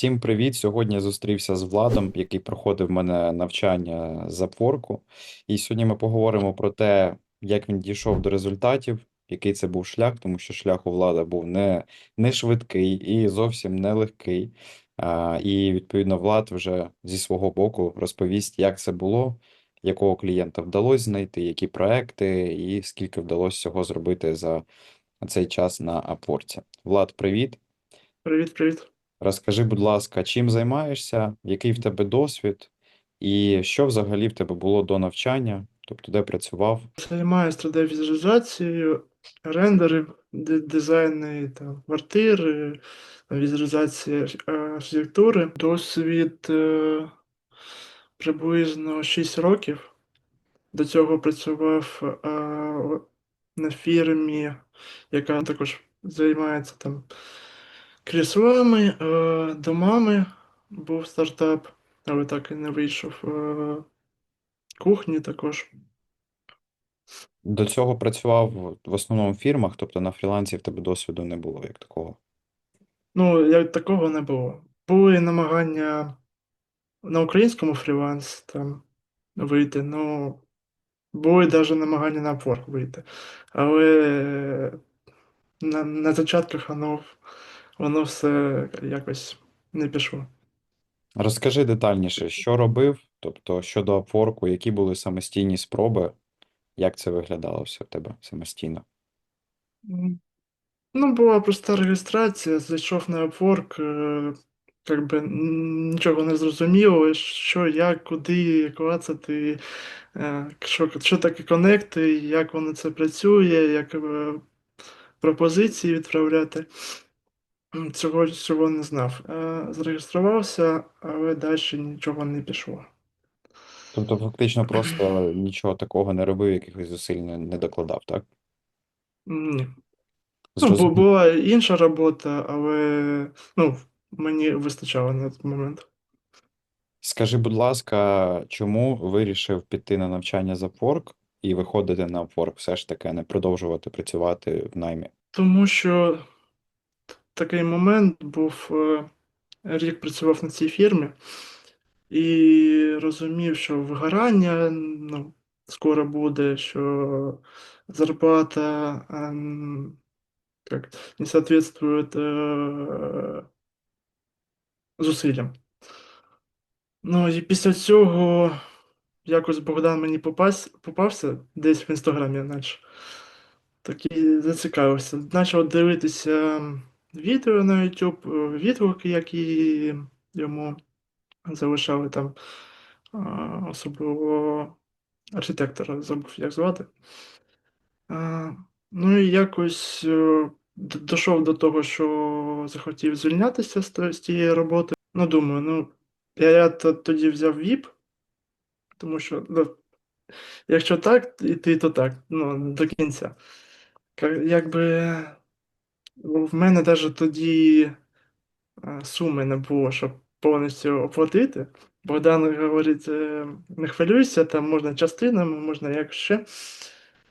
Всім привіт! Сьогодні я зустрівся з Владом, який проходив в мене навчання з Upwork. І сьогодні ми поговоримо про те, як він дійшов до результатів, який це був шлях, тому що шлях у Влада був не, не швидкий і зовсім не легкий. А, і відповідно Влад вже зі свого боку розповість, як це було, якого клієнта вдалося знайти, які проекти, і скільки вдалося цього зробити за цей час на Upwork. Влад, привіт! Привіт, привіт. Розкажи, будь ласка, чим займаєшся, який в тебе досвід, і що взагалі в тебе було до навчання, тобто де працював? Займаюся 3D-візуалізацією, рендерів, ди- дизайни там, квартири, візуалізація е, архітектури. Досвід е, приблизно 6 років. До цього працював е, на фірмі, яка також займається там кріслами, е, домами. Був стартап, але так і не вийшов. Е, кухні також. До цього працював в основному в фірмах, тобто на фрілансі в тебе досвіду не було як такого. Ну, як такого не було. Були намагання на українському фріланс там вийти, ну, були навіть намагання на Upwork вийти. Але на, на зачатках воно, воно все якось не пішло. Розкажи детальніше, що робив, тобто щодо Upwork, які були самостійні спроби, як це виглядало все в тебе самостійно? М. Ну, була проста реєстрація, зайшов на Upwork, е, як би нічого не зрозуміло, що, як, куди клацати, е, що, що таке конекти, як воно це працює, як е, пропозиції відправляти. Цього, цього не знав. Е, Зареєструвався, але далі нічого не пішло. Тобто, фактично, просто нічого такого не робив, якихось зусиль не, не докладав, так? Ні. Ну, Зрозумів. була інша робота, але ну, мені вистачало на той момент. Скажи, будь ласка, чому вирішив піти на навчання з Upwork і виходити на Upwork, все ж таки, а не продовжувати працювати в наймі? Тому що такий момент був, е, рік працював на цій фірмі і розумів, що вигорання ну, скоро буде, що зарплата ем, як, не соответствует е, зусиллям. Ну і після цього якось Богдан мені попас, попався десь в інстаграмі, наче. Такий зацікавився. Почав дивитися відео на YouTube, е, відгуки, які йому залишали там, особливо архітектора, забув, як звати. Ну і якось е, дійшов до того, що захотів звільнятися з, з тієї роботи. Ну, думаю, ну, я, я тоді взяв VIP, тому що ну, якщо так, іти, то так, ну, до кінця. Якби в мене навіть тоді е, суми не було, щоб повністю оплатити. Богдан говорить, е, не хвилюйся, там можна частинами, можна як ще.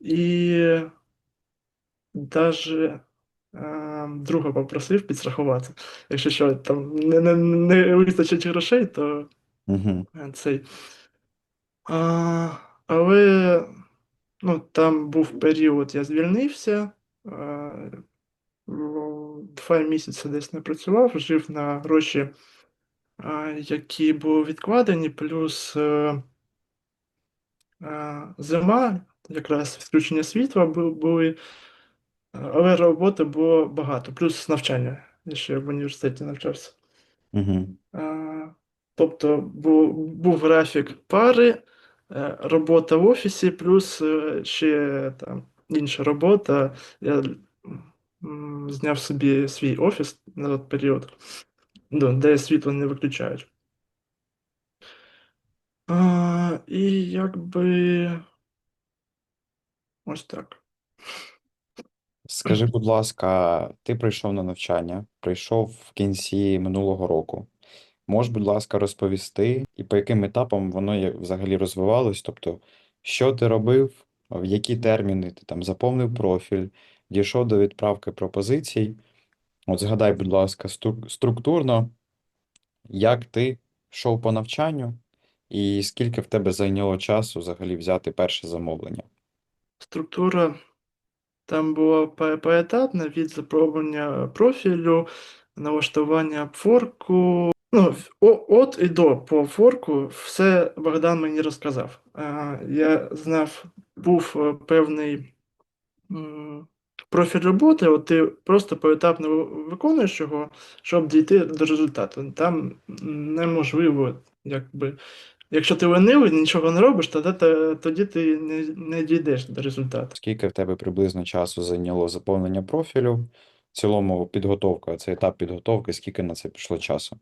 І навіть друга попросив підстрахувати. Якщо що, там не, не, не вистачить грошей, то Угу. е, цей. А, але ну, там був період, я звільнився. а, Два місяці десь не працював, жив на гроші, які були відкладені, плюс е, е, зима, якраз відключення світла бу- були, але роботи було багато, плюс навчання. Я ще в університеті навчався. Угу. Тобто був, був графік пари, е, робота в офісі, плюс е, ще там інша робота. Я зняв собі свій офіс на той період, де світло не виключають. І якби ось так. Скажи, будь ласка, ти прийшов на навчання, прийшов в кінці минулого року. Можеш, будь ласка, розповісти, і по яким етапам воно взагалі розвивалось? Тобто, що ти робив, в які терміни ти там заповнив профіль, дійшов до відправки пропозицій. От згадай, будь ласка, стру- структурно, як ти йшов по навчанню, і скільки в тебе зайняло часу взагалі взяти перше замовлення? Структура там була по- поетапна від запробування профілю, налаштування форку. Ну, от і до по форку все Богдан мені розказав. Я знав, був е, певний профіль роботи, от ти просто поетапно виконуєш його, щоб дійти до результату. Там неможливо, якби. Якщо ти ленивий, нічого не робиш, тоді, тоді ти не, не дійдеш до результату. Скільки в тебе приблизно часу зайняло заповнення профілю? В цілому підготовка, це етап підготовки, скільки на це пішло часу?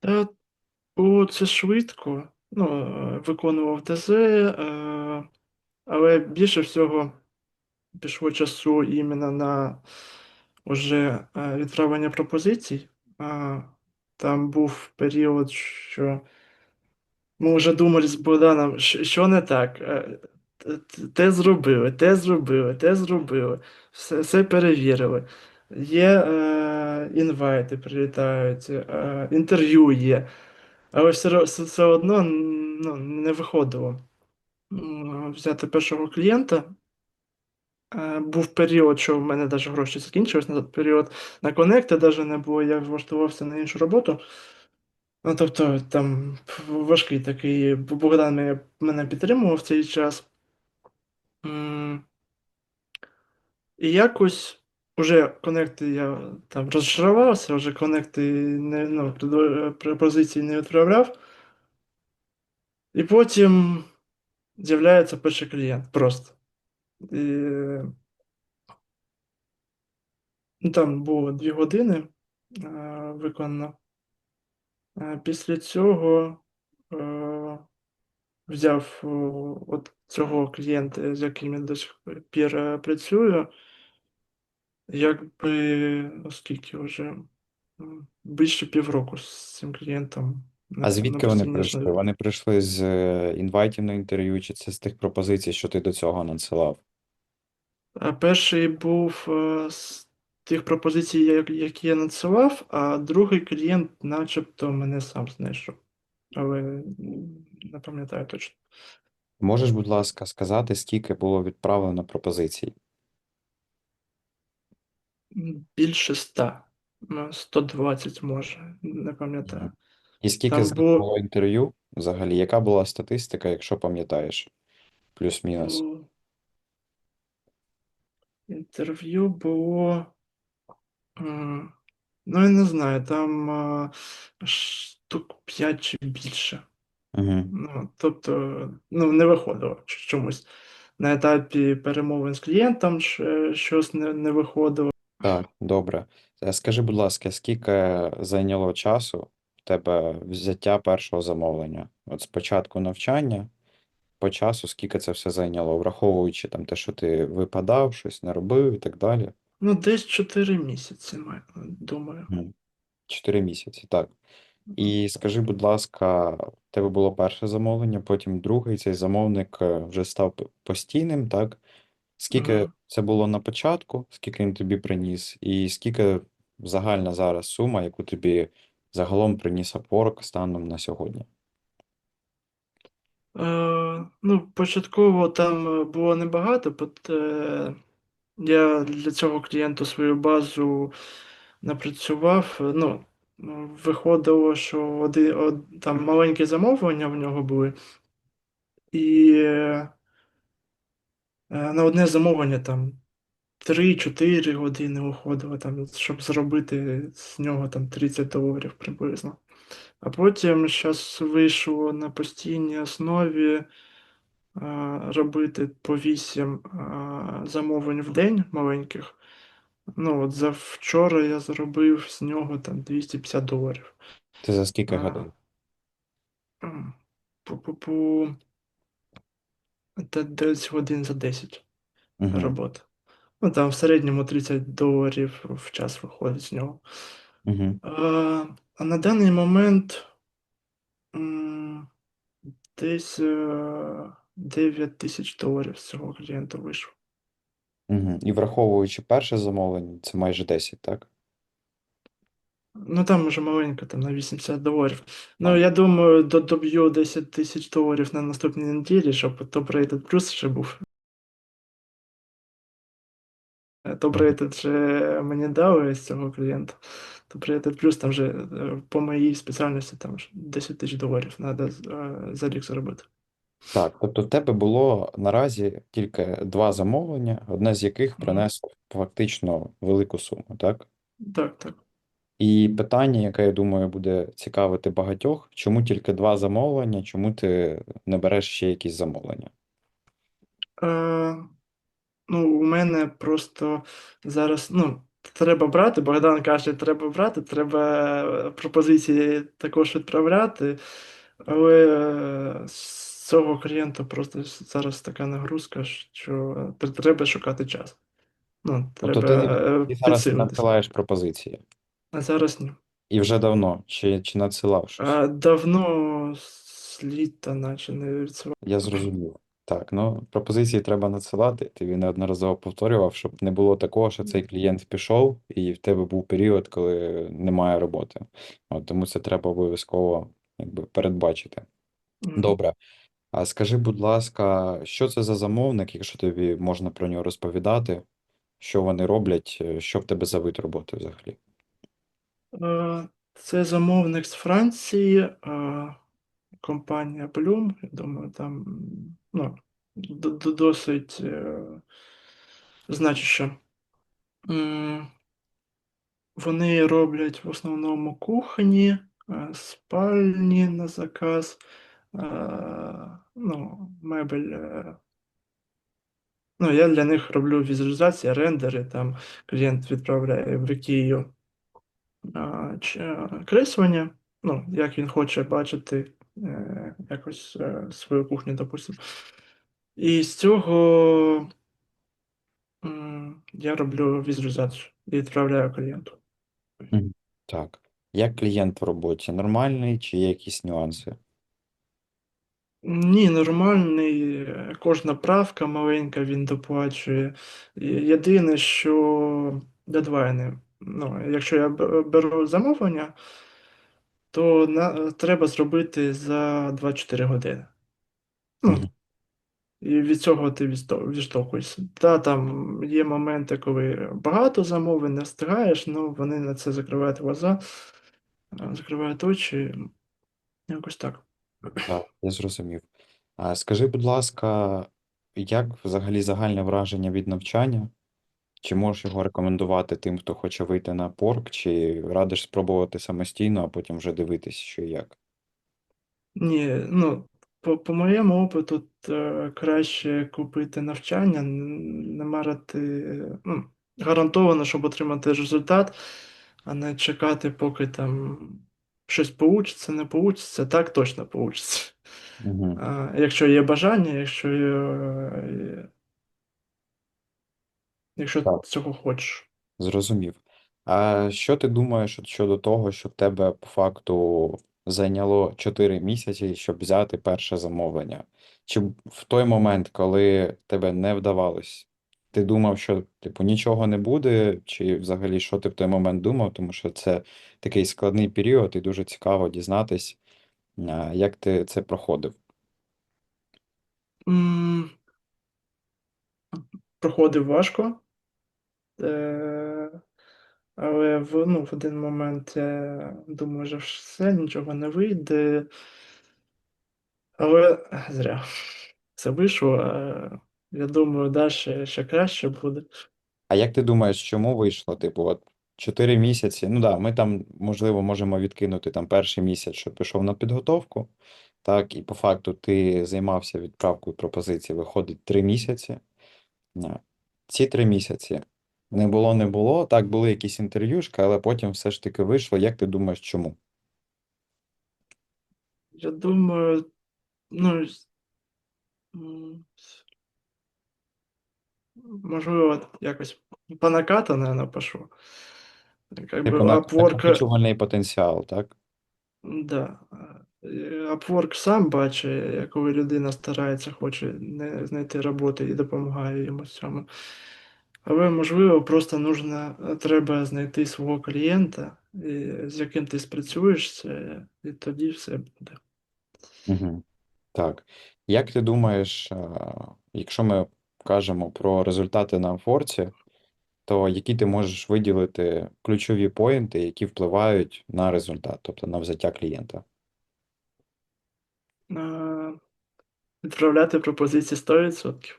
Та було це швидко. Ну, е, виконував ТЗ, е, але більше всього пішло часу іменно на уже е, відправлення пропозицій. Там був період, що ми вже думали з Богданом, що, не так. Е, Те зробили, те зробили, те зробили, все, все перевірили. Є е, інвайти, прилітають, е, інтерв'ю є. Але все, все, все одно ну, не виходило взяти першого клієнта. Е, Був період, що в мене навіть гроші закінчились на період. На коннекти навіть не було, я влаштувався на іншу роботу. Ну, тобто, там важкий такий, Богдан мене, мене підтримував в цей час. І якось уже коннекти я там розчарувався, вже коннекти не, ну, пропозиції не відправляв. І потім з'являється перший клієнт просто. І, ну, там було дві години е, виконано. Е, Після цього е, взяв от цього клієнта, з яким я до сих пір е, працюю. Якби оскільки вже більше півроку з цим клієнтом А звідки вони прийшли? Вони прийшли з е, інвайтів на інтерв'ю, чи це з тих пропозицій, що ти до цього надсилав? Перший був е, з тих пропозицій, які я надсилав, а другий клієнт начебто мене сам знайшов. Але не пам'ятаю точно. Можеш, будь ласка, сказати, скільки було відправлено пропозицій? Більше ста. Ну, 120 може, не пам'ятаю. І скільки Там з них було- було інтерв'ю взагалі? Яка була статистика, якщо пам'ятаєш? Плюс-мінус. Інтерв'ю було. Ну, я не знаю, там штук 5 чи більше. Угу. Ну, тобто, ну, не виходило чомусь. На етапі перемовин з клієнтом щось не, не виходило. Так, добре. Е, Скажи, будь ласка, скільки зайняло часу в тебе взяття першого замовлення? От з початку навчання по часу, скільки це все зайняло, враховуючи там те, що ти випадав, щось не робив і так далі? Ну, десь 4 місяці, думаю. Мгм. Чотири місяці, так. І скажи, будь ласка, в тебе було перше замовлення, потім другий, цей замовник е, вже став постійним, так? Скільки Мгм. це було на початку, скільки він тобі приніс, і скільки загальна зараз сума, яку тобі загалом приніс Upwork станом на сьогодні? Е, ну, початково там е, було небагато, бо е, я для цього клієнту свою базу напрацював. Ну, виходило, що один, од- там маленькі замовлення в нього були, і на одне замовлення там 3-4 години уходило, там, щоб зробити з нього там 30 доларів приблизно. А потім зараз вийшло на постійній основі робити по 8 замовлень в день маленьких. Ну, от за вчора я заробив з нього там 250 доларів. Ти за скільки годин? По-по-по та десь годин за 10 Угу. роботи. Ну, там в середньому 30 доларів в час виходить з нього. Угу. А, на даний момент десь е, 9 тисяч доларів з цього клієнта вийшло. Угу. І враховуючи перше замовлення, це майже 10, так? Ну там уже маленько, там на 80 доларів. Ну, я думаю, доб'ю 10 тисяч доларів на наступній неділі, щоб топ-рейтед плюс ще був. Топ-рейтед же мені дали з цього клієнта. Топ-рейтед плюс там же е, по моїй спеціальності там ж 10 тисяч доларів треба за рік заробити. Так, тобто в тебе було наразі тільки два замовлення, одне з яких принесло фактично велику суму, так? Так, так. І питання, яке, я думаю, буде цікавити багатьох, чому тільки два замовлення, чому ти не береш ще якісь замовлення? Е, ну, у мене просто зараз, ну, треба брати. Богдан каже, треба брати, треба пропозиції також відправляти. Але е, з цього клієнта просто зараз така нагрузка, що треба шукати час. Ну, Тобто треба ти, е, ти зараз надсилаєш пропозиції. А зараз ні. І вже давно, чи, чи надсилав щось? А давно з літа, наче не відсилав. Я зрозумів. Так, ну пропозиції треба надсилати. Ти він неодноразово повторював, щоб не було такого, що цей клієнт пішов, і в тебе був період, коли немає роботи. От, тому це треба обов'язково якби, передбачити. Добре. А скажи, будь ласка, що це за замовник, якщо тобі можна про нього розповідати, що вони роблять, е, що в тебе за вид роботи взагалі? Е, Це замовник з Франції, е, компанія Bloom. Я думаю, там ну, досить е, значуща. Вони роблять в основному кухні, е, спальні на заказ, е, ну, мебель. Ну, я для них роблю візуалізації, рендери, там клієнт відправляє в а, креслення, ну, як він хоче бачити якось е, свою кухню, допустимо. І з цього я роблю візуалізацію і відправляю клієнту. Так. Як клієнт в роботі? Нормальний чи є якісь нюанси? Ні, нормальний, е, кожна правка маленька він доплачує. Єдине, що дедлайни. Ну, якщо я беру замовлення, то на, треба зробити за 24 години. Ну, І від цього ти відштовхуєшся. Та там є моменти, коли багато замовлень не встигаєш, ну вони на це закривають глаза, е, закривають очі. Якось так. Так, я зрозумів. А скажи, будь ласка, як взагалі загальне враження від навчання? Чи можеш його рекомендувати тим, хто хоче вийти на порк, чи радиш спробувати самостійно, а потім вже дивитись, що і як? Ні, ну, по, по моєму опиту, е, краще купити навчання, н- не марити, е, ну, гарантовано, щоб отримати результат, а не чекати, поки там щось получиться, не получиться, так точно получиться. Угу. А, Якщо є бажання, якщо є, е, якщо Так. цього хочеш. Зрозумів. А що ти думаєш от щодо того, що в тебе по факту зайняло 4 місяці, щоб взяти перше замовлення? Чи в той момент, коли тебе не вдавалось, ти думав, що типу нічого не буде, чи взагалі що ти в той момент думав? Тому що це такий складний період, і дуже цікаво дізнатись, а, як ти це проходив. М, Проходив важко, але в, ну, в один момент я думаю, що все, нічого не вийде. Але зря. Це вийшло. е, Я думаю, далі ще краще буде. А як ти думаєш, чому вийшло? Типу, от 4 місяці. Ну да, ми там, можливо, можемо відкинути там перший місяць, що пішов на підготовку. Так, і по факту ти займався відправкою пропозицій, виходить 3 місяці. Е, Ці 3 місяці не було, не було. Так, були якісь інтерв'юшки, але потім все ж таки вийшло. Як ти думаєш, чому? Я думаю, ну, м, можливо, якось по пошло. Как бы Типу, на- Upwork, накопичувальний потенціал, так? да, е, Upwork сам бачить, коли людина старається, хоче не знайти роботу і допомагає йому в цьому. Але, можливо, просто нужно, треба знайти свого клієнта і з яким ти спрацюєш, це, і тоді все буде. Угу. Так. Як ти думаєш, е, якщо ми кажемо про результати на Форці, то які ти можеш виділити ключові поінти, які впливають на результат, тобто на взяття клієнта? Відправляти пропозиції 100%.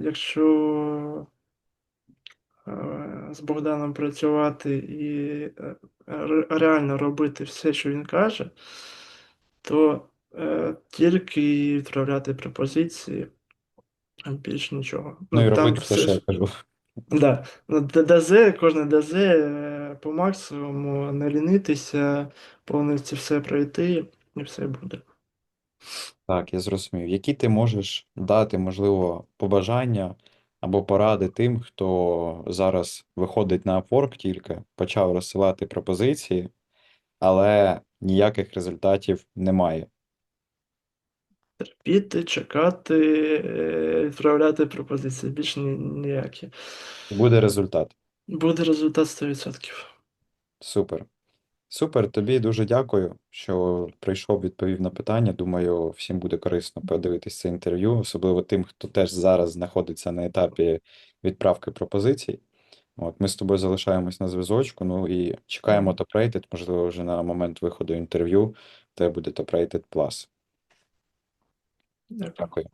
Якщо е, з Богданом працювати і е, реально робити все, що він каже, то е, тільки відправляти пропозиції, більш нічого. Ну і там робити все, все що я кажу. Да. Ну, Д- кожне ДЗ по максимуму не лінитися, повністю все пройти, і все буде. Так, я зрозумів. Які ти можеш дати, можливо, побажання або поради тим, хто зараз виходить на Upwork тільки, почав розсилати пропозиції, але ніяких результатів немає. Терпіти, чекати, е, відправляти пропозиції, більш ні- ніякі. Буде результат. Буде результат 100%. Супер. Супер, тобі дуже дякую, що прийшов, відповів на питання. Думаю, всім буде корисно подивитись це інтерв'ю, особливо тим, хто теж зараз знаходиться на етапі відправки пропозицій. От, ми з тобою залишаємось на зв'язочку, ну і чекаємо топ-рейтед, можливо, вже на момент виходу інтерв'ю, в буде топ-рейтед. Дякую. Дякую.